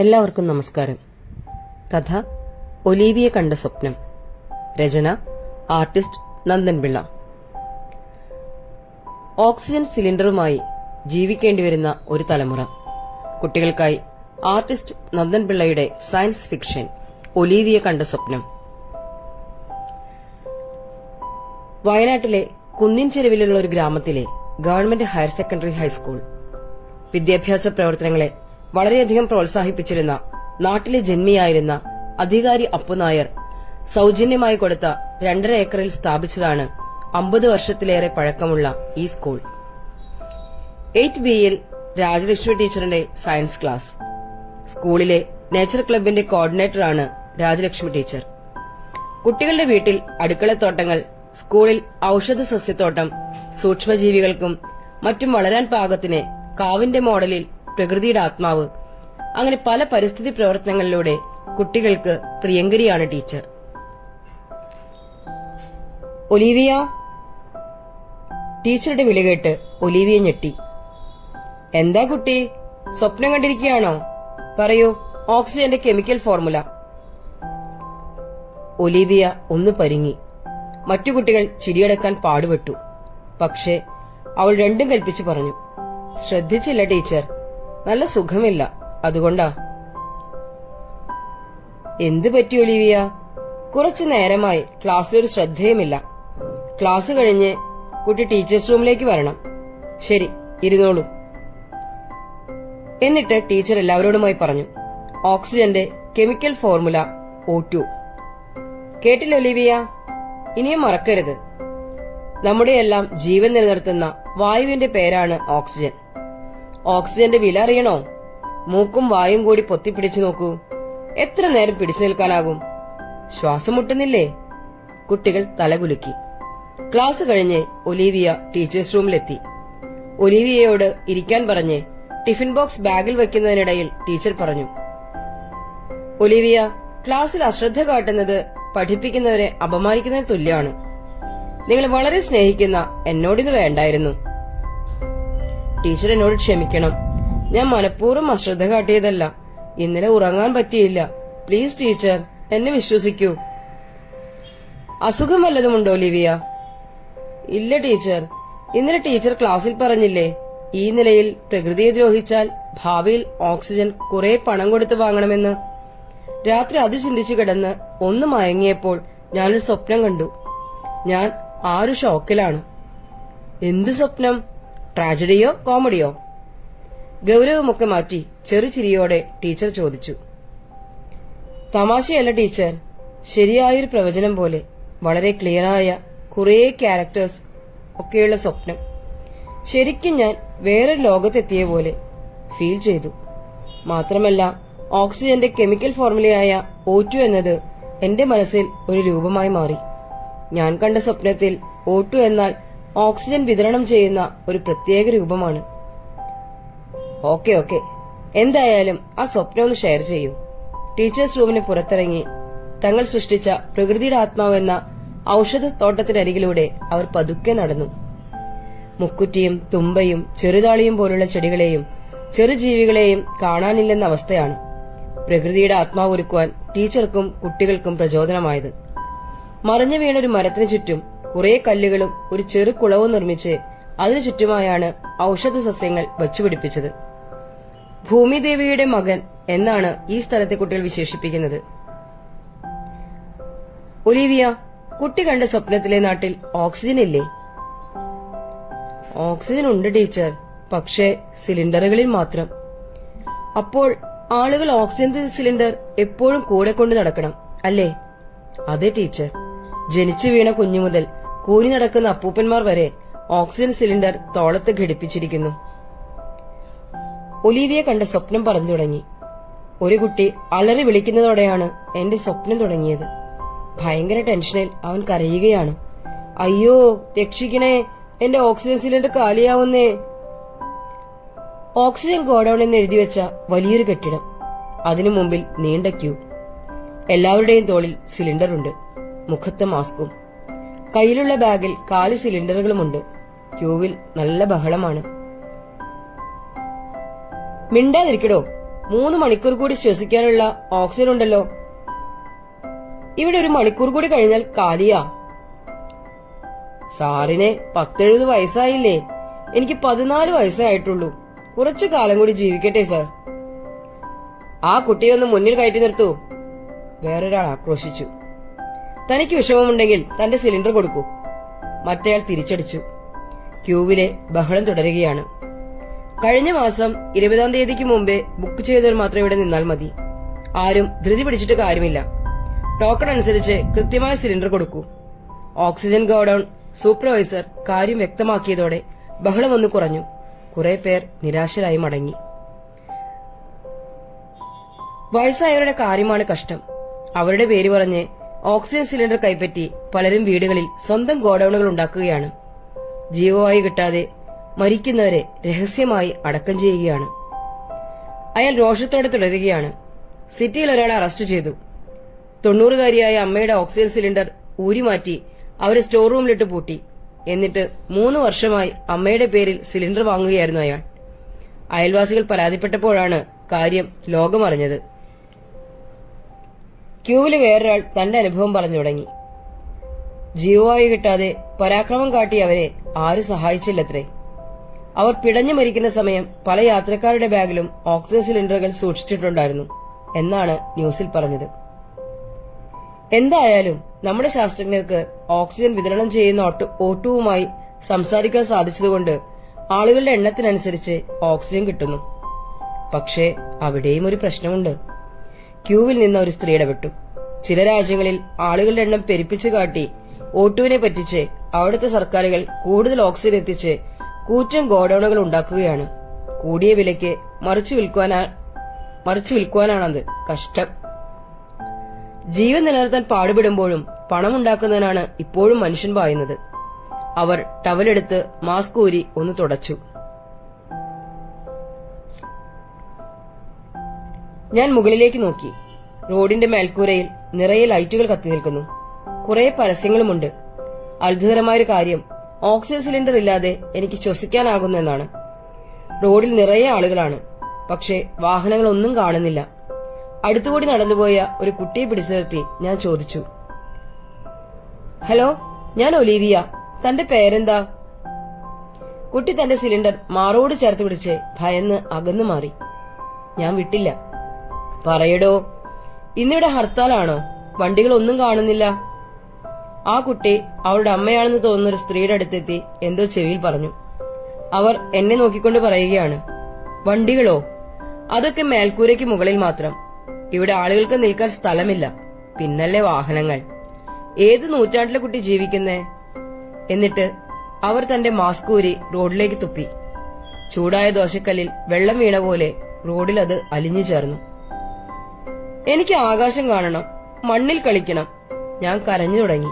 എല്ലാവർക്കും നമസ്കാരം. കഥ ഒലീവിയെ കണ്ട സ്വപ്നം. രചന ആർട്ടിസ്റ്റ് നന്ദൻപിള്ള. ഓക്സിജൻ സിലിണ്ടറുമായി ജീവിക്കേണ്ടി വരുന്ന ഒരു തലമുറ. കുട്ടികൾക്കായി ആർട്ടിസ്റ്റ് നന്ദൻപിള്ളയുടെ സയൻസ് ഫിക്ഷൻ ഒലീവിയെ കണ്ട സ്വപ്നം. വയനാട്ടിലെ കുന്നിൻ ചെരുവിലുള്ള ഒരു ഗ്രാമത്തിലെ ഗവൺമെന്റ് ഹയർ സെക്കൻഡറി ഹൈസ്കൂൾ. വിദ്യാഭ്യാസ പ്രവർത്തനങ്ങളെ വളരെയധികം പ്രോത്സാഹിപ്പിച്ചിരുന്ന നാട്ടിലെ ജന്മിയായിരുന്ന അധികാരി അപ്പുനായർ സൗജന്യമായി കൊടുത്ത രണ്ടര ഏക്കറിൽ സ്ഥാപിച്ചതാണ് അമ്പത് വർഷത്തിലേറെ പഴക്കമുള്ള ഈ സ്കൂൾ. എയ്റ്റ് ബിയിൽ രാജലക്ഷ്മി ടീച്ചറിന്റെ സയൻസ് ക്ലാസ്. സ്കൂളിലെ നേച്ചർ ക്ലബിന്റെ കോർഡിനേറ്ററാണ് രാജലക്ഷ്മി ടീച്ചർ. കുട്ടികളുടെ വീട്ടിൽ അടുക്കളത്തോട്ടങ്ങൾ സ്കൂളിൽ ഔഷധ സസ്യത്തോട്ടം സൂക്ഷ്മജീവികൾക്കും മറ്റും വളരാൻ പാകത്തിന് കാവിന്റെ മോഡലിൽ പ്രകൃതിയുടെ ആത്മാവ്. അങ്ങനെ പല പരിസ്ഥിതി പ്രവർത്തനങ്ങളിലൂടെ കുട്ടികൾക്ക് പ്രിയങ്കരിയാണ് ടീച്ചർ. ഒലീവിയ? ടീച്ചറുടെ വിളി കേട്ട് ഒലീവിയ ഞെട്ടി. എന്താ കുട്ടി? സ്വപ്നം കണ്ടിരിക്കുകയാണോ? പറയൂ ഓക്സിജന്റെ കെമിക്കൽ ഫോർമുല. ഒലീവിയ ഒന്ന് പരിങ്ങി. മറ്റു കുട്ടികൾ ചിരിയടക്കാൻ പാടുപെട്ടു. പക്ഷേ അവൾ രണ്ടും കൽപ്പിച്ചു പറഞ്ഞു. ശ്രദ്ധിച്ചില്ല ടീച്ചർ. നല്ല സുഖമില്ല. അതുകൊണ്ടാ. എന്തു പറ്റി ഒലിവിയ? കുറച്ചു നേരമായി. ക്ലാസ്സിലൊരു ശ്രദ്ധയുമില്ല. ക്ലാസ് കഴിഞ്ഞ് കുട്ടി ടീച്ചേഴ്സ് റൂമിലേക്ക് വരണം. ശരി ഇരുന്നോളൂ. എന്നിട്ട് ടീച്ചർ എല്ലാവരോടുമായി പറഞ്ഞു ഓക്സിജന്റെ കെമിക്കൽ ഫോർമുല ഒ ടു. കേട്ടില്ല ഒലിവിയ? ഇനിയും മറക്കരുത്. നമ്മുടെയെല്ലാം ജീവൻ നിലനിർത്തുന്ന വായുവിന്റെ പേരാണ് ഓക്സിജൻ. ഓക്സിജന്റെ വില അറിയണോ? മൂക്കും വായും കൂടി പൊത്തിപ്പിടിച്ചു നോക്കൂ. എത്ര നേരം പിടിച്ചു നിൽക്കാനാകും? ശ്വാസം മുട്ടുന്നില്ലേ? കുട്ടികൾ തലകുലുക്കി. ക്ലാസ് കഴിഞ്ഞ് ഒലീവിയ ടീച്ചേഴ്സ് റൂമിലെത്തി. ഒലീവിയയോട് ഇരിക്കാൻ പറഞ്ഞ് ടിഫിൻ ബോക്സ് ബാഗിൽ വെക്കുന്നതിനിടയിൽ ടീച്ചർ പറഞ്ഞു. ഒലിവിയ ക്ലാസ്സിൽ അശ്രദ്ധ കാട്ടുന്നത് പഠിപ്പിക്കുന്നവരെ അപമാനിക്കുന്നതിന് തുല്യമാണ്. നിങ്ങൾ വളരെ സ്നേഹിക്കുന്ന എന്നോടിത് വേണ്ടായിരുന്നു. ടീച്ചർ എന്നോട് ക്ഷമിക്കണം. ഞാൻ മനഃപൂർവം അശ്രദ്ധ കാട്ടിയതല്ല. ഇന്നലെ ഉറങ്ങാൻ പറ്റിയില്ല. പ്ലീസ് ടീച്ചർ എന്നെ വിശ്വസിക്കൂ. അസുഖം വല്ലതുമുണ്ടോ ലിവിയ? ഇല്ല ടീച്ചർ. ഇന്നലെ ടീച്ചർ ക്ലാസ്സിൽ പറഞ്ഞില്ലേ ഈ നിലയിൽ പ്രകൃതിയെ ദ്രോഹിച്ചാൽ ഭാവിയിൽ ഓക്സിജൻ കുറെ പണം കൊടുത്തു വാങ്ങണമെന്ന്. രാത്രി അത് ചിന്തിച്ചു കിടന്ന് ഒന്ന് മയങ്ങിയപ്പോൾ ഞാനൊരു സ്വപ്നം കണ്ടു. ഞാൻ ആരു ഷോക്കിലാണ്. എന്ത് സ്വപ്നം? ട്രാജഡിയോ കോമഡിയോ? ഗൗരവമൊക്കെ മാറ്റി ചെറുചിരിയോടെ ടീച്ചർ ചോദിച്ചു. തമാശയല്ല ടീച്ചർ. ശരിയായൊരു പ്രവചനം പോലെ വളരെ ക്ലിയറായ കുറേ ക്യാരക്ടേഴ്സ് ഒക്കെയുള്ള സ്വപ്നം. ശരിക്കും ഞാൻ വേറൊരു ലോകത്തെത്തിയ പോലെ ഫീൽ ചെയ്തു. മാത്രമല്ല ഓക്സിജന്റെ കെമിക്കൽ ഫോർമുലയായ ഒ ടു എന്നത് എന്റെ മനസ്സിൽ ഒരു രൂപമായി മാറി. ഞാൻ കണ്ട സ്വപ്നത്തിൽ ഒ ടു എന്നാൽ ഓക്സിജൻ വിതരണം ചെയ്യുന്ന ഒരു പ്രത്യേക രൂപമാണ്. Okay okay. എന്തായാലും ആ സ്വപ്നം ഒന്ന് ഷെയർ ചെയ്യൂ. ടീച്ചേഴ്സ് റൂമിന് പുറത്തിറങ്ങി തങ്ങൾ സൃഷ്ടിച്ച പ്രകൃതിയുടെ ആത്മാവ് എന്ന ഔഷധ തോട്ടത്തിനരികിലൂടെ അവർ പതുക്കെ നടന്നു. മുക്കുറ്റിയും തുമ്പയും ചെറുതാളിയും പോലുള്ള ചെടികളെയും ചെറുജീവികളെയും കാണാനില്ലെന്ന അവസ്ഥയാണ് പ്രകൃതിയുടെ ആത്മാവ് ഒരുക്കുവാൻ ടീച്ചർക്കും കുട്ടികൾക്കും പ്രചോദനമായത്. മറിഞ്ഞു വീണൊരു മരത്തിനു ചുറ്റും കുറെ കല്ലുകളും ഒരു ചെറു കുളവും നിർമ്മിച്ച് അതിനു ചുറ്റുമായാണ് ഔഷധ സസ്യങ്ങൾ വച്ചുപിടിപ്പിച്ചത്. ഭൂമിദേവിയുടെ മകൻ എന്നാണ് ഈ സ്ഥലത്തെ കുട്ടികൾ വിശേഷിപ്പിക്കുന്നത്. ഒലിവിയ കുട്ടി കണ്ട സ്വപ്നത്തിലെ നാട്ടിൽ ഓക്സിജൻ ഇല്ലേ? ഓക്സിജൻ ഉണ്ട് ടീച്ചർ പക്ഷേ സിലിണ്ടറുകളിൽ മാത്രം. അപ്പോൾ ആളുകൾ ഓക്സിജൻ സിലിണ്ടർ എപ്പോഴും കൂടെ കൊണ്ട് നടക്കണം അല്ലേ? അതെ ടീച്ചർ. ജനിച്ചു വീണ കുഞ്ഞു മുതൽ കൂനി നടക്കുന്ന അപ്പൂപ്പന്മാർ വരെ ഓക്സിജൻ സിലിണ്ടർ തോളത്ത് ഘടിപ്പിച്ചിരിക്കുന്നു. ഒലീവിയെ കണ്ട സ്വപ്നം പറഞ്ഞു തുടങ്ങി. ഒരു കുട്ടി അലറി വിളിക്കുന്നതോടെയാണ് എന്റെ സ്വപ്നം തുടങ്ങിയത്. ഭയങ്കര ടെൻഷനിൽ അവൻ കരയുകയാണ്. അയ്യോ രക്ഷിക്കണേ എന്റെ ഓക്സിജൻ സിലിണ്ടർ കാലിയാവുന്നേ. ഓക്സിജൻ ഗോഡൌൺ എന്ന് എഴുതി വെച്ച വലിയൊരു കെട്ടിടം. അതിനു മുമ്പിൽ നീണ്ട ക്യൂ. എല്ലാവരുടെയും തോളിൽ സിലിണ്ടറുണ്ട്. മുഖത്ത് മാസ്കും. കയ്യിലുള്ള ബാഗിൽ കാലി സിലിണ്ടറുകളുമുണ്ട്. ക്യൂവിൽ നല്ല ബഹളമാണ്. മിണ്ടാതിരിക്കടോ. മൂന്ന് മണിക്കൂർ കൂടി ശ്വസിക്കാനുള്ള ഓക്സിജൻ ഉണ്ടല്ലോ. ഇവിടെ ഒരു മണിക്കൂർ കൂടി കഴിഞ്ഞാൽ കാലിയാ. സാറിന് പത്തെഴുപത് വയസ്സായില്ലേ. എനിക്ക് പതിനാല് വയസ്സായിട്ടുള്ളൂ കുറച്ചു കാലം കൂടി ജീവിക്കട്ടെ സാർ. ആ കുട്ടിയൊന്ന് മുന്നിൽ കയറ്റി നിർത്തൂ. വേറൊരാൾ ആക്രോശിച്ചു. തനിക്ക് വിഷമമുണ്ടെങ്കിൽ തന്റെ സിലിണ്ടർ കൊടുക്കൂ. മറ്റേയാൾ തിരിച്ചടിച്ചു. ക്യൂവിലെ ബഹളം തുടരുകയാണ്. കഴിഞ്ഞ മാസം ഇരുപതാം തീയതിക്ക് മുമ്പേ ബുക്ക് ചെയ്തവർ മാത്രം ഇവിടെ നിന്നാൽ മതി. ആരും ധൃതി പിടിച്ചിട്ട് കാര്യമില്ല. ടോക്കൺ അനുസരിച്ച് കൃത്യമായ സിലിണ്ടർ കൊടുക്കൂ. ഓക്സിജൻ ഗോഡൌൺ സൂപ്പർവൈസർ കാര്യം വ്യക്തമാക്കിയതോടെ ബഹളം ഒന്ന് കുറഞ്ഞു. കുറെ പേർ നിരാശരായി മടങ്ങി. വയസ്സായവരുടെ കാര്യമാണ് കഷ്ടം. അവരുടെ പേര് പറഞ്ഞ് ഓക്സിജൻ സിലിണ്ടർ കൈപ്പറ്റി പലരും വീടുകളിൽ സ്വന്തം ഗോഡൌണുകൾ ഉണ്ടാക്കുകയാണ്. ജീവവായു കിട്ടാതെ മരിക്കുന്നവരെ രഹസ്യമായി അടക്കം ചെയ്യുകയാണ്. അയാൾ രോഷത്തോടെ തുടരുകയാണ്. സിറ്റിയിൽ ഒരാളെ അറസ്റ്റ് ചെയ്തു. തൊണ്ണൂറുകാരിയായ അമ്മയുടെ ഓക്സിജൻ സിലിണ്ടർ ഊരിമാറ്റി അവരെ സ്റ്റോർ റൂമിലിട്ട് പൂട്ടി. എന്നിട്ട് മൂന്ന് വർഷമായി അമ്മയുടെ പേരിൽ സിലിണ്ടർ വാങ്ങുകയായിരുന്നു അയാൾ. അയൽവാസികൾ പരാതിപ്പെട്ടപ്പോഴാണ് കാര്യം ലോകമറിഞ്ഞത്. ക്യൂവിൽ വേറൊരാൾ തന്റെ അനുഭവം പറഞ്ഞു തുടങ്ങി. ജീവവായു കിട്ടാതെ പരാക്രമം കാട്ടി അവരെ ആരും സഹായിച്ചില്ലത്രേ. അവർ പിടഞ്ഞു മരിക്കുന്ന സമയം പല യാത്രക്കാരുടെ ബാഗിലും ഓക്സിജൻ സിലിണ്ടറുകൾ സൂക്ഷിച്ചിട്ടുണ്ടായിരുന്നു എന്നാണ് ന്യൂസിൽ പറഞ്ഞത്. എന്തായാലും നമ്മുടെ ശാസ്ത്രജ്ഞർക്ക് ഓക്സിജൻ വിതരണം ചെയ്യുന്ന ഓട്ടോ ഓട്ടുവുമായി സംസാരിക്കാൻ സാധിച്ചതുകൊണ്ട് ആളുകളുടെ എണ്ണത്തിനനുസരിച്ച് ഓക്സിജൻ കിട്ടുന്നു. പക്ഷേ അവിടെയും ഒരു പ്രശ്നമുണ്ട്. ക്യൂവിൽ നിന്ന് ഒരു സ്ത്രീ ഇടപെട്ടു. ചില രാജ്യങ്ങളിൽ ആളുകളുടെ എണ്ണം പെരുപ്പിച്ചു കാട്ടി ഓട്ടുവിനെ പറ്റിച്ച് അവിടുത്തെ സർക്കാരുകൾ കൂടുതൽ ഓക്സിജൻ എത്തിച്ച് കൂറ്റൻ ഗോഡൌണുകൾ ഉണ്ടാക്കുകയാണ്. കൂടിയ വിലയ്ക്ക് മറിച്ചു വിൽക്കുവാനാ മറിച്ചു വിൽക്കുവാനാണത് കഷ്ടം. ജീവൻ നിലനിർത്താൻ പാടുപെടുമ്പോഴും പണം പണമുണ്ടാക്കുന്നതിനാണ് ഇപ്പോഴും മനുഷ്യൻ പായുന്നത്. അവർ ടവലെടുത്ത് മാസ്ക് ഊരി ഒന്ന് തുടച്ചു. ഞാൻ മുകളിലേക്ക് നോക്കി. റോഡിന്റെ മേൽക്കൂരയിൽ നിറയെ ലൈറ്റുകൾ കത്തി നിൽക്കുന്നു. കുറെ പരസ്യങ്ങളുമുണ്ട്. അത്ഭുതകരമായൊരു കാര്യം ഓക്സിജൻ സിലിണ്ടർ ഇല്ലാതെ എനിക്ക് ശ്വസിക്കാനാകുന്നു എന്നാണ്. റോഡിൽ നിറയെ ആളുകളാണ് പക്ഷേ വാഹനങ്ങളൊന്നും കാണുന്നില്ല. അടുത്തുകൂടി നടന്നുപോയ ഒരു കുട്ടിയെ പിടിച്ചു നിർത്തി ഞാൻ ചോദിച്ചു. ഹലോ ഞാൻ ഒലീവിയ. തന്റെ പേരെന്താ? കുട്ടി തന്റെ സിലിണ്ടർ മാറോട് ചേർത്ത് പിടിച്ച് ഭയന്ന് അകന്നു മാറി. ഞാൻ വിട്ടില്ല. പറയടോ ഇന്നിവിടെ ഹർത്താലാണോ? വണ്ടികൾ ഒന്നും കാണുന്നില്ല. ആ കുട്ടി അവളുടെ അമ്മയാണെന്ന് തോന്നുന്ന ഒരു സ്ത്രീയുടെ അടുത്തെത്തി എന്തോ ചെവിയിൽ പറഞ്ഞു. അവർ എന്നെ നോക്കിക്കൊണ്ട് പറയുകയാണ് വണ്ടികളോ? അതൊക്കെ മേൽക്കൂരയ്ക്ക് മുകളിൽ മാത്രം. ഇവിടെ ആളുകൾക്ക് നിൽക്കാൻ സ്ഥലമില്ല. പിന്നല്ലേ വാഹനങ്ങൾ. ഏത് നൂറ്റാണ്ടിലെ കുട്ടി ജീവിക്കുന്നേ? എന്നിട്ട് അവർ തന്റെ മാസ്ക് ഊരി റോഡിലേക്ക് തുപ്പി. ചൂടായ ദോശക്കല്ലിൽ വെള്ളം വീണ പോലെ റോഡിൽ അത് അലിഞ്ഞു ചേർന്നു. എനിക്ക് ആകാശം കാണണം മണ്ണിൽ കളിക്കണം. ഞാൻ കരഞ്ഞു തുടങ്ങി.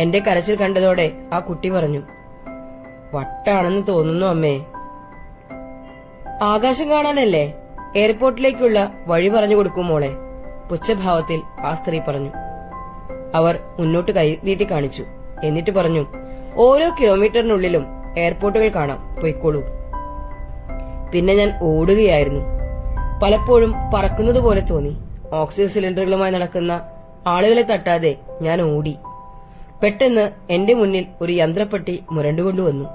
എന്റെ കരച്ചിൽ കണ്ടതോടെ ആ കുട്ടി പറഞ്ഞു വട്ടാണെന്ന് തോന്നുന്നു അമ്മേ. ആകാശം കാണാനല്ലേ? എയർപോർട്ടിലേക്കുള്ള വഴി പറഞ്ഞു കൊടുക്കും മോളെ പുച്ഛഭാവത്തിൽ ആ സ്ത്രീ പറഞ്ഞു. അവർ മുന്നോട്ട് കൈ നീട്ടി കാണിച്ചു. എന്നിട്ട് പറഞ്ഞു ഓരോ കിലോമീറ്ററിനുള്ളിലും എയർപോർട്ടുകൾ കാണാം. പൊയ്ക്കോളൂ. പിന്നെ ഞാൻ ഓടുകയായിരുന്നു. പലപ്പോഴും പറക്കുന്നത് പോലെ തോന്നി. ഓക്സിജൻ സിലിണ്ടറുകളുമായി നടക്കുന്ന ആളുകളെ തട്ടാതെ ഞാൻ ഓടി. പെട്ടെന്ന് എന്റെ മുന്നിൽ ഒരു യന്ത്രപ്പെട്ടി മുരണ്ടുകൊണ്ടുവന്നു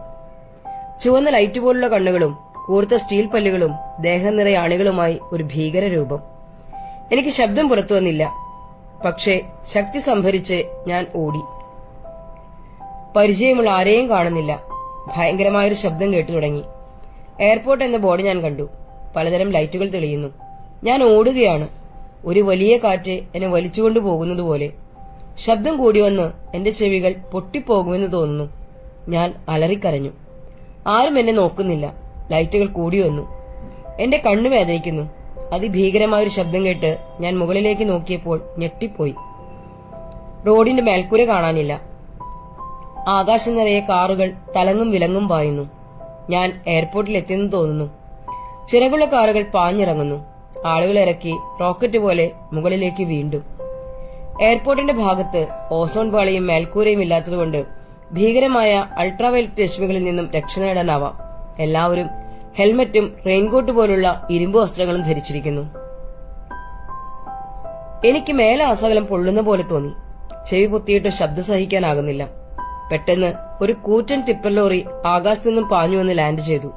ചുവന്ന ലൈറ്റ് പോലുള്ള കണ്ണുകളും കൂർത്ത സ്റ്റീൽ പല്ലുകളും ദേഹം നിറയെ അണികളുമായി ഒരു ഭീകര രൂപം എനിക്ക് ശബ്ദം പുറത്തു വന്നില്ല. പക്ഷേ ശക്തി സംഭരിച്ച് ഞാൻ ഓടി. പരിചയമുള്ള ആരെയും കാണുന്നില്ല. ഭയങ്കരമായൊരു ശബ്ദം കേട്ടു തുടങ്ങി. എയർപോർട്ട് എന്ന ബോർഡ് ഞാൻ കണ്ടു. പലതരം ലൈറ്റുകൾ തെളിയുന്നു. ഞാൻ ഓടുകയാണ്. ഒരു വലിയ കാറ്റ് എന്നെ വലിച്ചുകൊണ്ടു പോകുന്നത് പോലെ ശബ്ദം കൂടി വന്ന് എന്റെ ചെവികൾ പൊട്ടിപ്പോകുമെന്ന് തോന്നുന്നു. ഞാൻ അലറിക്കരഞ്ഞു. ആരും എന്നെ നോക്കുന്നില്ല. ലൈറ്റുകൾ കൂടി വന്നു. എന്റെ കണ്ണു വേദനിക്കുന്നു. അതിഭീകരമായ ഒരു ശബ്ദം കേട്ട് ഞാൻ മുകളിലേക്ക് നോക്കിയപ്പോൾ ഞെട്ടിപ്പോയി. റോഡിന്റെ മേൽക്കൂര കാണാനില്ല. ആകാശം നിറയെ കാറുകൾ തലങ്ങും വിലങ്ങും പായുന്നു. ഞാൻ എയർപോർട്ടിൽ എത്തിയെന്ന് തോന്നുന്നു. ചിറകുള്ള കാറുകൾ പാഞ്ഞിറങ്ങുന്നു. ആളുകൾ ഇറക്കി റോക്കറ്റ് പോലെ മുകളിലേക്ക് വീണ്ടും. എയർപോർട്ടിന്റെ ഭാഗത്ത് ഓസോൺ പാളിയും മേൽക്കൂരയും ഇല്ലാത്തതുകൊണ്ട് ഭീകരമായ അൾട്രാവയലറ്റ് രശ്മികളിൽ നിന്നും രക്ഷ നേടാനാവാം. എല്ലാവരും ഹെൽമറ്റും റെയിൻകോട്ട് പോലുള്ള ഇരുമ്പ് വസ്ത്രങ്ങളും ധരിച്ചിരിക്കുന്നു. എനിക്ക് മേലെ ആസകലം പൊള്ളുന്ന പോലെ തോന്നി. ചെവി പൊത്തിയിട്ട് ശബ്ദം സഹിക്കാനാകുന്നില്ല. പെട്ടെന്ന് ഒരു കൂറ്റൻ ടിപ്പർ ലോറി ആകാശത്തു നിന്നും പാഞ്ഞു വന്ന് ലാൻഡ് ചെയ്തു.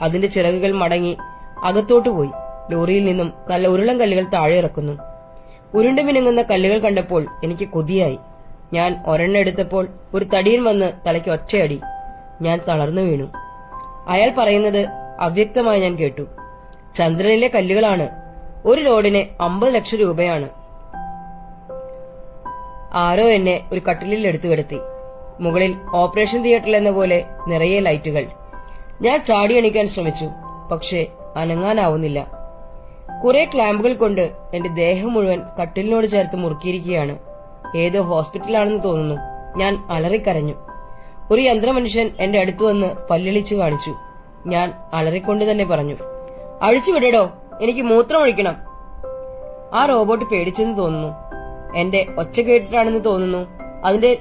അതിന്റെ ചിറകുകൾ മടങ്ങി അകത്തോട്ടു പോയി. ലോറിയിൽ നിന്നും നല്ല ഉരുളം കല്ലുകൾ താഴെ ഇറക്കുന്നു. ഉരുണ്ടു മിനുങ്ങുന്ന കല്ലുകൾ കണ്ടപ്പോൾ എനിക്ക് കൊതിയായി. ഞാൻ ഒരെണ്ണം എടുത്തപ്പോൾ ഒരു തടിയൻ വന്ന് തലയ്ക്ക് ഒറ്റയടി. ഞാൻ തളർന്നു വീണു. അയാൾ പറയുന്നത് അവ്യക്തമായി ഞാൻ കേട്ടു. ചന്ദ്രനിലെ കല്ലുകളാണ്. ഒരു ലോഡിന് അമ്പത് ലക്ഷം രൂപയാണ്. ആരോ എന്നെ ഒരു കട്ടിലിൽ എടുത്തു കിടത്തി. മുകളിൽ ഓപ്പറേഷൻ തിയേറ്ററിൽ എന്ന പോലെ നിറയെ ലൈറ്റുകൾ. ഞാൻ ചാടി അണിക്കാൻ ശ്രമിച്ചു. പക്ഷേ അനങ്ങാനാവുന്നില്ല. കുറെ ക്ലാമ്പുകൾ കൊണ്ട് എന്റെ ദേഹം മുഴുവൻ കട്ടിലിനോട് ചേർത്ത് മുറുക്കിയിരിക്കുകയാണ്. ഏതോ ഹോസ്പിറ്റലാണെന്ന് തോന്നുന്നു. ഞാൻ അലറിക്കരഞ്ഞു. ഒരു യന്ത്രമനുഷ്യൻ എന്റെ അടുത്തു വന്ന് പല്ലിളിച്ചു കാണിച്ചു. ഞാൻ അലറിക്കൊണ്ട് തന്നെ പറഞ്ഞു അഴിച്ചു വിടടോ എനിക്ക് മൂത്രമൊഴിക്കണം. ആ റോബോട്ട് പേടിച്ചെന്ന് തോന്നുന്നു. എന്റെ ഒച്ച കേട്ടിട്ടാണെന്ന് തോന്നുന്നു. അതിന്റെ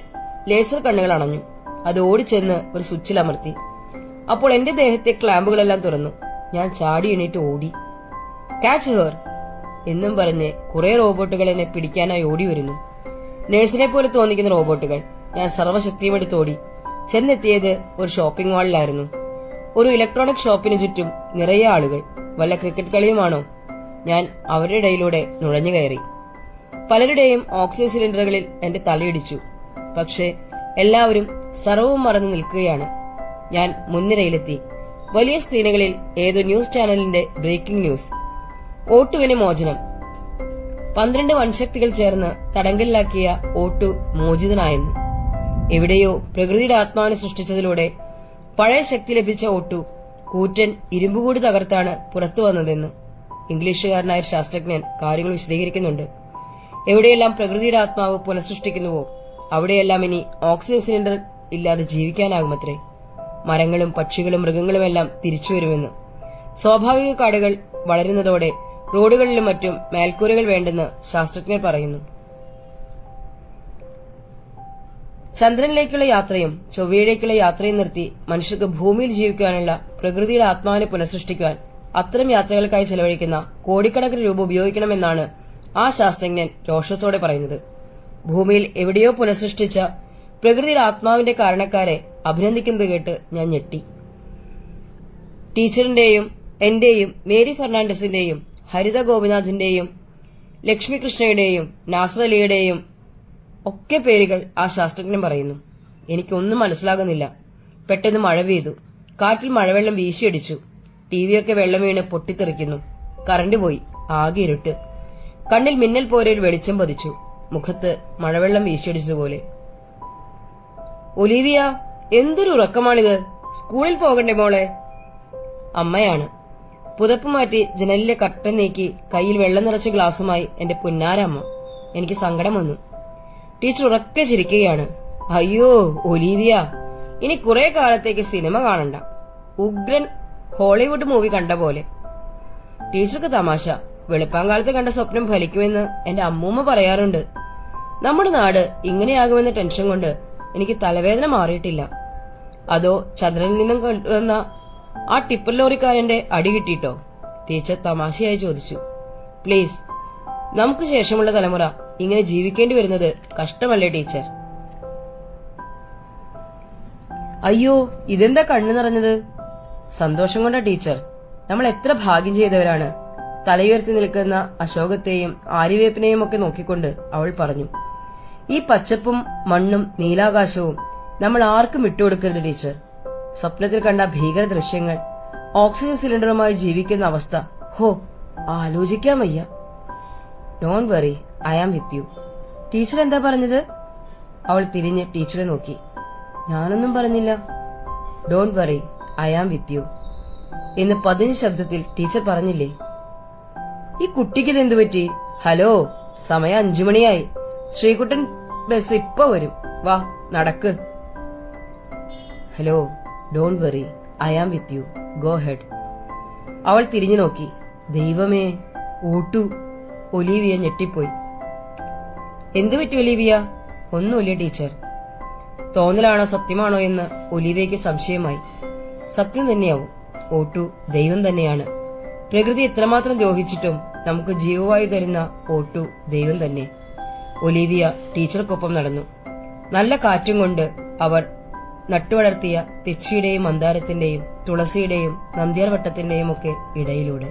ലേസർ കണ്ണുകൾ അണഞ്ഞു. അത് ഓടിച്ചെന്ന് ഒരു സ്വിച്ചിൽ അമർത്തി. അപ്പോൾ എന്റെ ദേഹത്തെ ക്ലാമ്പുകളെല്ലാം തുറന്നു. ഞാൻ ചാടി എണീറ്റ് ഓടി. കാച്ച് ഹെർ എന്നും പറഞ്ഞ് കുറെ റോബോട്ടുകൾ എന്നെ പിടിക്കാനായി ഓടി വരുന്നു നഴ്സിനെ പോലെ തോന്നിക്കുന്ന റോബോട്ടുകൾ. ഞാൻ സർവശക്തിയും എടുത്ത് ഓടി. ചെന്നെത്തിയത് ഒരു ഷോപ്പിംഗ് മാളിലായിരുന്നു ഒരു ഇലക്ട്രോണിക് ഷോപ്പിന് ചുറ്റും നിറയെ ആളുകൾ. വല്ല ക്രിക്കറ്റ് കളിയുമാണോ? ഞാൻ അവരുടെ ഇടയിലൂടെ നുഴഞ്ഞു കയറി. പലരുടെയും ഓക്സിജൻ സിലിണ്ടറുകളിൽ എന്റെ തലയിടിച്ചു. പക്ഷേ എല്ലാവരും സർവവും മറന്നു നിൽക്കുകയാണ്. ഞാൻ മുൻനിരയിലെത്തി. വലിയ സ്ക്രീനുകളിൽ ഏതോ ന്യൂസ് ചാനലിന്റെ ബ്രേക്കിംഗ് ന്യൂസ് ഓട്ടുവിന് മോചനം. പന്ത്രണ്ട് വൻശക്തികൾ ചേർന്ന് തടങ്കലിലാക്കിയ ഓട്ടു മോചിതനായെന്ന്. എവിടെയോ പ്രകൃതിയുടെ ആത്മാവിനെ സൃഷ്ടിച്ചതിലൂടെ പഴയ ശക്തി ലഭിച്ച ഓട്ടു കൂറ്റൻ ഇരുമ്പുകൂടി തകർത്താണ് പുറത്തു വന്നതെന്ന് ഇംഗ്ലീഷുകാരനായ ശാസ്ത്രജ്ഞൻ കാര്യങ്ങൾ വിശദീകരിക്കുന്നുണ്ട്. എവിടെയെല്ലാം പ്രകൃതിയുടെ ആത്മാവ് പുനഃസൃഷ്ടിക്കുന്നുവോ അവിടെയെല്ലാം ഇനി ഓക്സിജൻ സിലിണ്ടർ ഇല്ലാതെ ജീവിക്കാനാകുമത്രേ. മരങ്ങളും പക്ഷികളും മൃഗങ്ങളുമെല്ലാം തിരിച്ചുവരുമെന്ന്. സ്വാഭാവിക കാടുകൾ വളരുന്നതോടെ റോഡുകളിലും മറ്റും മേൽക്കൂരകൾ വേണ്ടെന്ന് ശാസ്ത്രജ്ഞർ പറയുന്നു. ചന്ദ്രനിലേക്കുള്ള യാത്രയും ചൊവ്വയിലേക്കുള്ള യാത്രയും നിർത്തി മനുഷ്യർക്ക് ഭൂമിയിൽ ജീവിക്കാനുള്ള പ്രകൃതിയുടെ ആത്മാവിനെ പുനഃസൃഷ്ടിക്കുവാൻ അത്തരം യാത്രകൾക്കായി ചെലവഴിക്കുന്ന കോടിക്കണക്കിന് രൂപ ഉപയോഗിക്കണമെന്നാണ് ആ ശാസ്ത്രജ്ഞൻ രോഷത്തോടെ പറയുന്നത്. ഭൂമിയിൽ എവിടെയോ പുനഃസൃഷ്ടിച്ച പ്രകൃതിയുടെ ആത്മാവിന്റെ കാരണക്കാരെ അഭിനന്ദിക്കുന്നത് കേട്ട് ഞാൻ ഞെട്ടി. ടീച്ചറിന്റെയും എന്റെയും മേരി ഫെർണാണ്ടസിന്റെയും ഹരിത ഗോപിനാഥിന്റെയും ലക്ഷ്മികൃഷ്ണയുടെയും നാസർ അലിയുടെയും ഒക്കെ പേരുകൾ ആ ശാസ്ത്രജ്ഞൻ പറയുന്നു. എനിക്കൊന്നും മനസ്സിലാകുന്നില്ല. പെട്ടെന്ന് മഴ പെയ്തു. കാറ്റിൽ മഴവെള്ളം വീശിയടിച്ചു. ടി വിയൊക്കെ വെള്ളം വീണ് പൊട്ടിത്തെറിക്കുന്നു. കറണ്ട് പോയി. ആകെ ഇരുട്ട്. കണ്ണിൽ മിന്നൽ പോലെ ഒരു വെളിച്ചം പതിച്ചു. മുഖത്ത് മഴവെള്ളം വീശിയടിച്ചതുപോലെ. ഒലിവിയ എന്തൊരു ഉറക്കമാണിത്? സ്കൂളിൽ പോകണ്ടേ മോളെ? അമ്മയാണ്. പുതപ്പ് മാറ്റി ജനലിലെ കട്ടൻ നീക്കി കയ്യിൽ വെള്ളം നിറച്ച ഗ്ലാസുമായി എന്റെ പുന്നാരമ്മ എനിക്ക് സങ്കടം വന്നു. ടീച്ചർ ഉറക്കെ ചിരിക്കുകയാണ്. അയ്യോ ഒലീവിയ ഇനി കുറെ കാലത്തേക്ക് സിനിമ കാണണ്ട. ഉഗ്രൻ ഹോളിവുഡ് മൂവി കണ്ട പോലെ. ടീച്ചർക്ക് തമാശ. വെളുപ്പാങ്കാലത്ത് കണ്ട സ്വപ്നം ഫലിക്കുമെന്ന് എന്റെ അമ്മൂമ്മ പറയാറുണ്ട്. നമ്മുടെ നാട് ഇങ്ങനെയാകുമെന്ന ടെൻഷൻ കൊണ്ട് എനിക്ക് തലവേദന മാറിയിട്ടില്ല. അതോ ചന്ദ്രനിൽ നിന്നും കൊണ്ടുവന്ന ആ ടിപ്പർ ലോറിക്കാരന്റെ അടി കിട്ടിയിട്ടോ? ടീച്ചർ തമാശയായി ചോദിച്ചു. പ്ലീസ് നമുക്ക് ശേഷമുള്ള തലമുറ ഇങ്ങനെ ജീവിക്കേണ്ടി വരുന്നത് കഷ്ടമല്ലേ ടീച്ചർ? അയ്യോ ഇതെന്താ കണ്ണു നിറഞ്ഞത്? സന്തോഷം കൊണ്ട ടീച്ചർ. നമ്മൾ എത്ര ഭാഗ്യം ചെയ്തവരാണ്. തലയുയർത്തി നിൽക്കുന്ന അശോകത്തെയും ആര്യവേപ്പിനെയും ഒക്കെ നോക്കിക്കൊണ്ട് അവൾ പറഞ്ഞു. ഈ പച്ചപ്പും മണ്ണും നീലാകാശവും നമ്മൾ ആർക്കും ഇട്ടുകൊടുക്കരുത് ടീച്ചർ. സ്വപ്നത്തിൽ കണ്ട ഭീകര ദൃശ്യങ്ങൾ ഓക്സിജൻ സിലിണ്ടറുമായി ജീവിക്കുന്ന അവസ്ഥ. ഹോ ആലോചിക്കാൻ വയ്യ. Don't worry I am with you teacher എന്താ പറഞ്ഞത്? അവൾ തിരിഞ്ഞ് ടീച്ചറെ നോക്കി. ഞാനൊന്നും പറഞ്ഞില്ല. Don't worry I am with you എന്ന് പതിഞ്ഞ ശബ്ദത്തിൽ ടീച്ചർ പറഞ്ഞില്ലേ? ഈ കുട്ടിക്ക് ഇതെന്തു പറ്റി? ഹലോ സമയം അഞ്ചു മണിയായി. ശ്രീകുട്ടൻ ബസ് ഇപ്പൊ വരും. വാ നടക്ക്. Hello don't worry I am with you go ahead അവൾ തിരിഞ്ഞു നോക്കി. ദൈവമേ ഊട്ടു. ഒലീവിയ ഞെട്ടിപ്പോയി. എന്തു പറ്റി ഒലീവിയ? ഒന്നുമില്ല ടീച്ചർ. തോന്നലാണോ സത്യമാണോ എന്ന് ഒലീവിയയ്ക്ക് സംശയമായി. സത്യം തന്നെയാവും. ഓട്ടു ദൈവം തന്നെയാണ്. പ്രകൃതി എത്രമാത്രം ദ്രോഹിച്ചിട്ടും നമുക്ക് ജീവവായു തരുന്ന ഓട്ടു ദൈവം തന്നെ. ഒലീവിയ ടീച്ചർക്കൊപ്പം നടന്നു. നല്ല കാറ്റും കൊണ്ട് അവർ നട്ടുവളർത്തിയ തെച്ചിയുടെയും മന്ദാരത്തിന്റെയും തുളസിയുടെയും നന്ദ്യാർവട്ടത്തിന്റെയും ഒക്കെ ഇടയിലൂടെ.